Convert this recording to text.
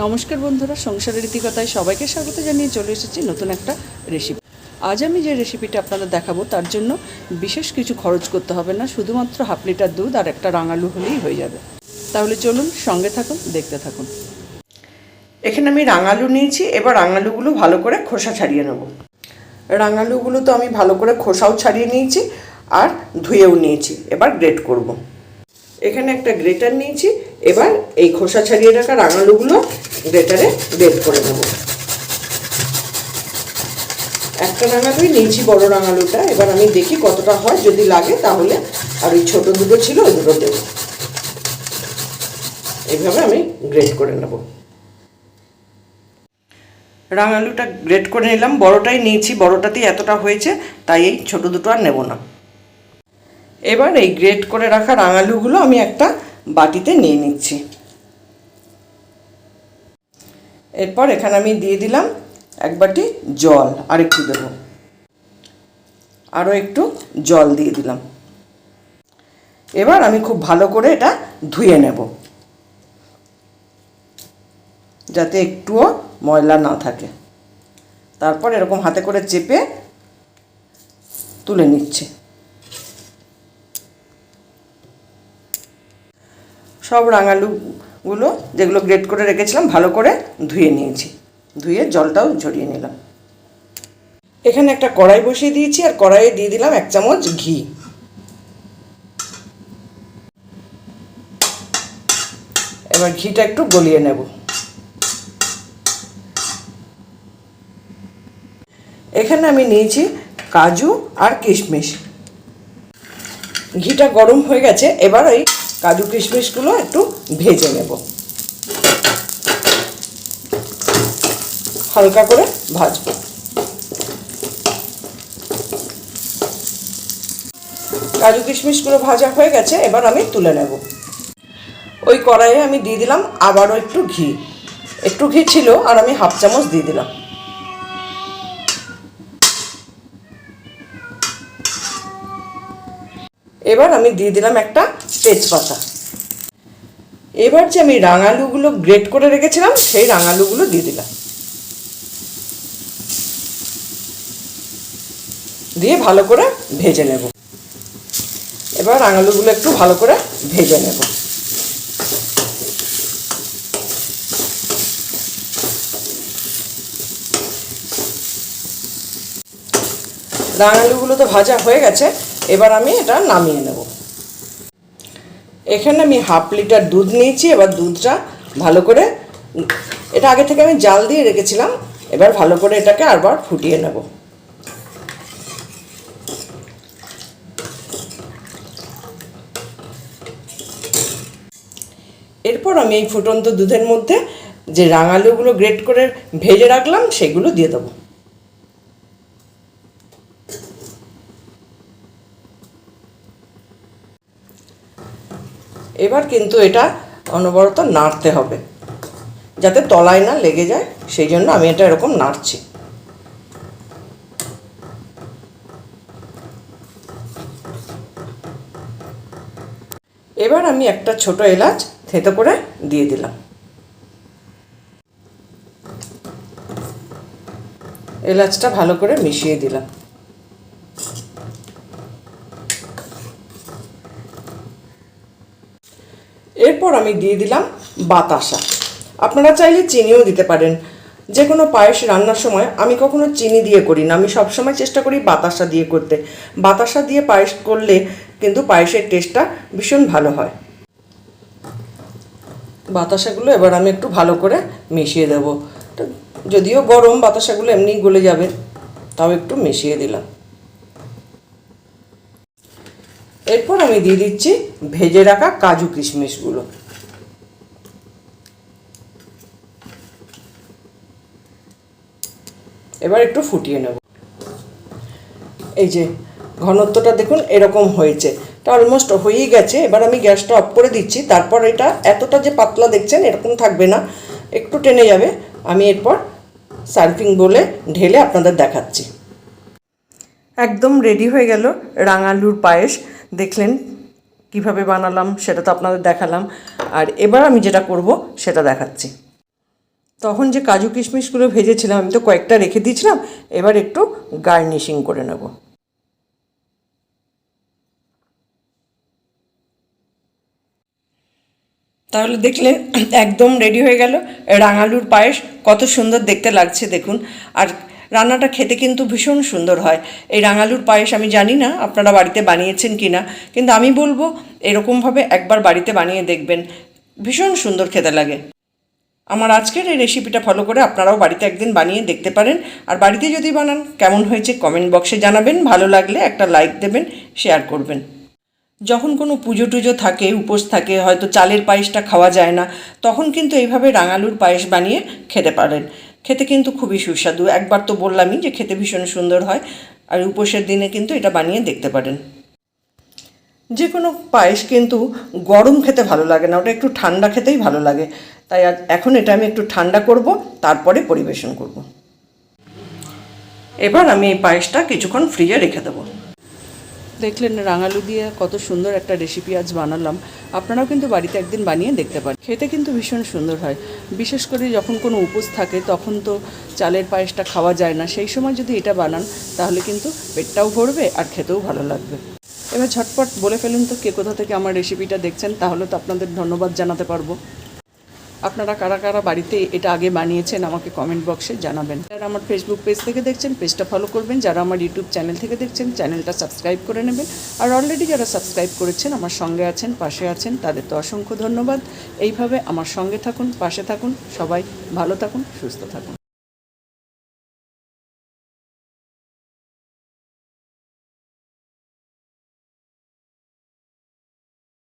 নমস্কার বন্ধুরা, সংসারের রীতিকথায় সবাইকে স্বাগত জানিয়ে চলে এসেছি নতুন একটা রেসিপি আজ আমি যে রেসিপিটা আপনাদের দেখাবো, তার জন্য বিশেষ কিছু খরচ করতে হবে না, শুধুমাত্র হাফ লিটার দুধ আর একটা রাঙালু হলেই হয়ে যাবে। তাহলে চলুন সঙ্গে থাকুন, দেখতে থাকুন। এখানে আমি রাঙালু নিয়েছি, এবার রাঙালুগুলো ভালো করে খোসা ছাড়িয়ে নেব। রাঙালুগুলো তো আমি ভালো করে খোসাও ছাড়িয়ে নিয়েছি আর ধুয়েও নিয়েছি, এবার গ্রেট করব। এখানে একটা গ্রেটার নিয়েছি এবার এই খোসা ছাড়িয়ে রাখা রাঙালুগুলো গ্রেটারে গ্রেট করে নেব। একটা রাঙালুই নিয়েছি, বড় রাঙালুটা। এবার আমি দেখি কতটা হয়, যদি লাগে তাহলে আর ওই ছোটো দুটো ছিল, ওই দুটো দেবো। এইভাবে আমি গ্রেট করে নেব। রাঙালুটা গ্রেট করে নিলাম। বড়টাই নিয়েছি, বড়টাতেই এতটা হয়েছে, তাই এই ছোটো দুটো আর নেব না। এবার এই গ্রেট করে রাখা রাঙালুগুলো আমি একটা বাটিতে নিয়ে নিচ্ছি। এরপর এখানে আমি দিয়ে দিলাম এক বাটি জল আর একটু দেবো। আরও একটু জল দিয়ে দিলাম। এবার আমি খুব ভালো করে এটা ধুয়ে নেব। যাতে একটুও ময়লা না থাকে। তারপর এরকম হাতে করে চেপে তুলে নিচ্ছে। সব রাঙালুগুলো যেগুলো গ্রেট করে রেখেছিলাম, ভালো করে ধুয়ে নিয়েছি। ধুয়ে জলটাও ঝরিয়ে নিলাম। এখানে একটা কড়াই বসিয়ে দিয়েছি, আর কড়াইয়ে দিয়ে দিলাম এক চামচ ঘি। এবার ঘিটা একটু গলিয়ে নেব। এখানে আমি নিয়েছি কাজু আর কিশমিশ। ঘিটা গরম হয়ে গেছে, এবার ওই কাজু কিশমিশগুলো একটু ভেজে নেব। হালকা করে ভাজবো। কাজু কিশমিশগুলো ভাজা হয়ে গেছে, এবার আমি তুলে নেব। ওই কড়াইয়ে আমি দিয়ে দিলাম আবারও একটু ঘি। একটু ঘি ছিল আর আমি হাফ চামচ দিয়ে দিলাম। এবার আমি দিয়ে দিলাম একটা তেজপাতা। এবার যে আমি রাঙালুগুলো গ্রেট করে রেখেছিলাম, সেই রাঙালুগুলো দিয়ে দিলাম। দিয়ে ভালো করে ভেজে নেব। এবার রাঙালুগুলো একটু ভালো করে ভেজে নেব। রাঙালুগুলো তো ভাজা হয়ে গেছে। এবার আমি এটা নামিয়ে নেব। এখানে আমি হাফ লিটার দুধ নিয়েছি, এবার দুধটা ভালো করে এটা আগে থেকে আমি জাল দিয়ে রেখেছিলাম, এবার ভালো করে এটাকে আরবার ফুটিয়ে নেব। এরপর আমি এই ফুটন্ত দুধের মধ্যে যে রাঙালুগুলো গ্রেট করে ভেজে রাখলাম, সেগুলো দিয়ে দেবো। এবার কিন্তু এটা অনবরত নাড়তে হবে। যাতে তলায় না লেগে যায়, সেই জন্য আমি এটা এরকম নাড়ছি। এবার আমি একটা ছোট এলাচ থেতো করে দিয়ে দিলাম। এলাচটা ভালো করে মিশিয়ে দিলাম। এরপর আমি দিয়ে দিলাম বাতাসা। আপনারা চাইলে চিনিও দিতে পারেন। যে কোনো পায়েস রান্নার সময় আমি কখনো চিনি দিয়ে করি না। আমি সবসময় চেষ্টা করি বাতাসা দিয়ে করতে। বাতাসা দিয়ে পায়েস করলে কিন্তু পায়েসের টেস্টটা ভীষণ ভালো হয়। বাতাসাগুলো এবার আমি একটু ভালো করে মিশিয়ে দেব। যদিও গরম, বাতাসাগুলো এমনিই গলে যাবে, তাও একটু মিশিয়ে দিলাম। এরপর আমি দিয়ে দিচ্ছি ভেজে রাখা কাজু কিশমিশগুলো। এবার একটু ফুটিয়ে নেব। এই যে ঘনত্বটা দেখুন, এরকম হয়েছে। এটা অলমোস্ট হয়েই গেছে। এবার আমি গ্যাসটা অফ করে দিচ্ছি। তারপর এটা এতটা যে পাতলা দেখছেন, এরকম থাকবে না। একটু টেনে যাবে। আমি এরপর সার্ফিং বলে ঢেলে আপনাদের দেখাচ্ছি। একদম রেডি হয়ে গেল রাঙালুর পায়েস। দেখলেন, কীভাবে বানালাম সেটা তো আপনাদের দেখালাম। আর এবার আমি যেটা করব সেটা দেখাচ্ছি। তখন যে কাজু কিশমিশগুলো ভেজেছিলাম, আমি তো কয়েকটা রেখে দিয়েছিলাম, এবার একটু গার্নিশিং করে নেব। তাহলে দেখলেন একদম রেডি হয়ে গেল। রাঙালুর পায়েস কত সুন্দর দেখতে লাগছে, দেখুন। আর রান্নাটা খেতে কিন্তু ভীষণ সুন্দর হয়। এই রাঙালুর পায়েস আমি জানি না আপনারা বাড়িতে বানিয়েছেন কি না কিন্তু আমি বলব এরকমভাবে একবার বাড়িতে বানিয়ে দেখবেন। ভীষণ সুন্দর খেতে লাগে। আমার আজকের এই রেসিপিটা ফলো করে আপনারাও বাড়িতে একদিন বানিয়ে দেখতে পারেন। আর বাড়িতে যদি বানান, কেমন হয়েছে কমেন্ট বক্সে জানাবেন। ভালো লাগলে একটা লাইক দেবেন, শেয়ার করবেন। যখন কোনো পুজো টুজো থাকে, উপোস থাকে, হয়তো চালের পায়েসটা খাওয়া যায় না, তখন কিন্তু এইভাবে রাঙালুর পায়েস বানিয়ে খেতে পারেন। খেতে কিন্তু খুবই সুস্বাদু। একবার তো বললামই যে খেতে ভীষণ সুন্দর হয়, আর উপোসের দিনে কিন্তু এটা বানিয়ে দেখতে পারেন। যে কোনো পায়েস কিন্তু গরম খেতে ভালো লাগে না, ওটা একটু ঠান্ডা খেতেই ভালো লাগে। তাই এখন এটা আমি একটু ঠান্ডা করব, তারপরে পরিবেশন করব। এবার আমি এই পায়েসটা কিছুক্ষণ ফ্রিজে রেখে দেবো। দেখলেন রাঙালু দিয়ে কত সুন্দর একটা রেসিপি আজ বানালাম। আপনারাও কিন্তু বাড়িতে একদিন বানিয়ে দেখতে পারেন। খেতে কিন্তু ভীষণ সুন্দর হয়। বিশেষ করে যখন কোনো উপোস থাকে, তখন তো চালের পায়েসটা খাওয়া যায় না। সেই সময় যদি এটা বানান, তাহলে কিন্তু পেটটাও ভরবে আর খেতেও ভালো লাগবে। এবার ঝটপট বলে ফেলুন তো কে কোথা থেকে আমার রেসিপিটা দেখছেন, তাহলে তো আপনাদের ধন্যবাদ জানাতে পারব। আপনারা কারা কারা বাড়িতে এটা আগে বানিয়েছেন আমাকে কমেন্ট বক্সে জানাবেন। যারা আমার ফেসবুক পেজ থেকে দেখছেন পেজটা ফলো করবেন। যারা আমার ইউটিউব চ্যানেল থেকে দেখছেন চ্যানেলটা সাবস্ক্রাইব করে নেবেন। আর অলরেডি যারা সাবস্ক্রাইব করেছেন, আমার সঙ্গে আছেন, পাশে আছেন, তাদের তো অসংখ্য ধন্যবাদ। এইভাবে আমার সঙ্গে থাকুন, পাশে থাকুন, সবাই ভালো থাকুন, সুস্থ থাকুন।